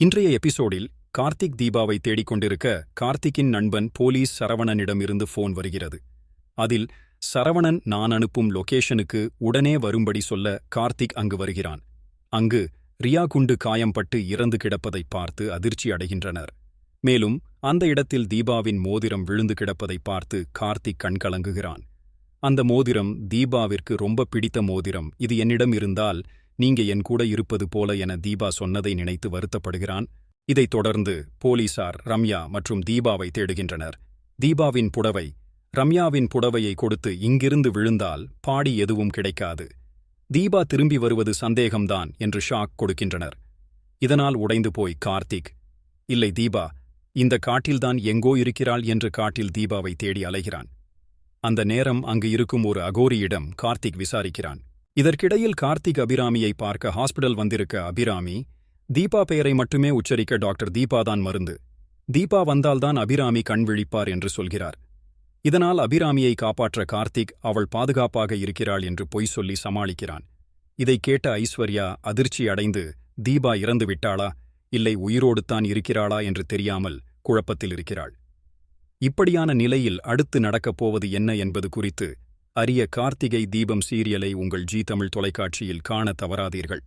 இன்றைய எபிசோடில் கார்த்திக் தீபாவை தேடிக் கொண்டிருக்க கார்த்திக்கின் நண்பன் போலீஸ் சரவணனிடம் இருந்து போன் வருகிறது. அதில் சரவணன் நான் அனுப்பும் லொகேஷனுக்கு உடனே வரும்படி சொல்ல கார்த்திக் அங்கு வருகிறான். அங்கு ரியா குண்டு காயம்பட்டு இறந்து கிடப்பதைப் பார்த்து அதிர்ச்சி அடைகின்றனர். மேலும் அந்த இடத்தில் தீபாவின் மோதிரம் விழுந்து கிடப்பதைப் பார்த்து கார்த்திக் கண்கலங்குகிறான் அந்த மோதிரம் தீபாவிற்கு ரொம்ப பிடித்த மோதிரம். இது என்னிடம் இருந்தால் நீங்க என் கூட இருப்பது போல என தீபா சொன்னதை நினைத்து வருத்தப்படுகிறான். இதைத் தொடர்ந்து போலீசார் ரம்யா மற்றும் தீபாவை தேடுகின்றனர். தீபாவின் புடவை ரம்யாவின் புடவையை கொடுத்து இங்கிருந்து விழுந்தால் பாடி எதுவும் கிடைக்காது. தீபா திரும்பி வருவது சந்தேகம்தான் என்று ஷாக் கொடுக்கின்றனர். இதனால் உடைந்து போய் கார்த்திக் இல்லை தீபா இந்த காட்டில்தான் எங்கோ இருக்கிறாள் என்று காட்டில் தீபாவை தேடி அலைகிறான். அந்த நேரம் அங்கு இருக்கும் ஒரு அகோரியிடம் கார்த்திக் விசாரிக்கிறான். இதற்கிடையில் கார்த்திக் அபிராமியை பார்க்க ஹாஸ்பிடல் வந்திருக்க அபிராமி தீபா பெயரை மட்டுமே உச்சரிக்க டாக்டர் தீபா தான் மருந்து. தீபா வந்தால்தான் அபிராமி கண் விழிப்பார் என்று சொல்கிறார். இதனால் அபிராமியை காப்பாற்ற கார்த்திக் அவள் பாதுகாப்பாக இருக்கிறாள் என்று பொய் சொல்லி சமாளிக்கிறான். இதைக் கேட்ட ஐஸ்வர்யா அதிர்ச்சி அடைந்து தீபா இறந்து விட்டாளா? இல்லை உயிரோடுத்தான் இருக்கிறாளா என்று தெரியாமல் குழப்பத்தில் இருக்கிறாள். இப்படியான நிலையில் அடுத்து நடக்கப் போவது என்ன என்பது குறித்து அரிய கார்த்திகை தீபம் சீரியலை உங்கள் ஜீ தமிழ் தொலைக்காட்சியில் காண தவறாதீர்கள்.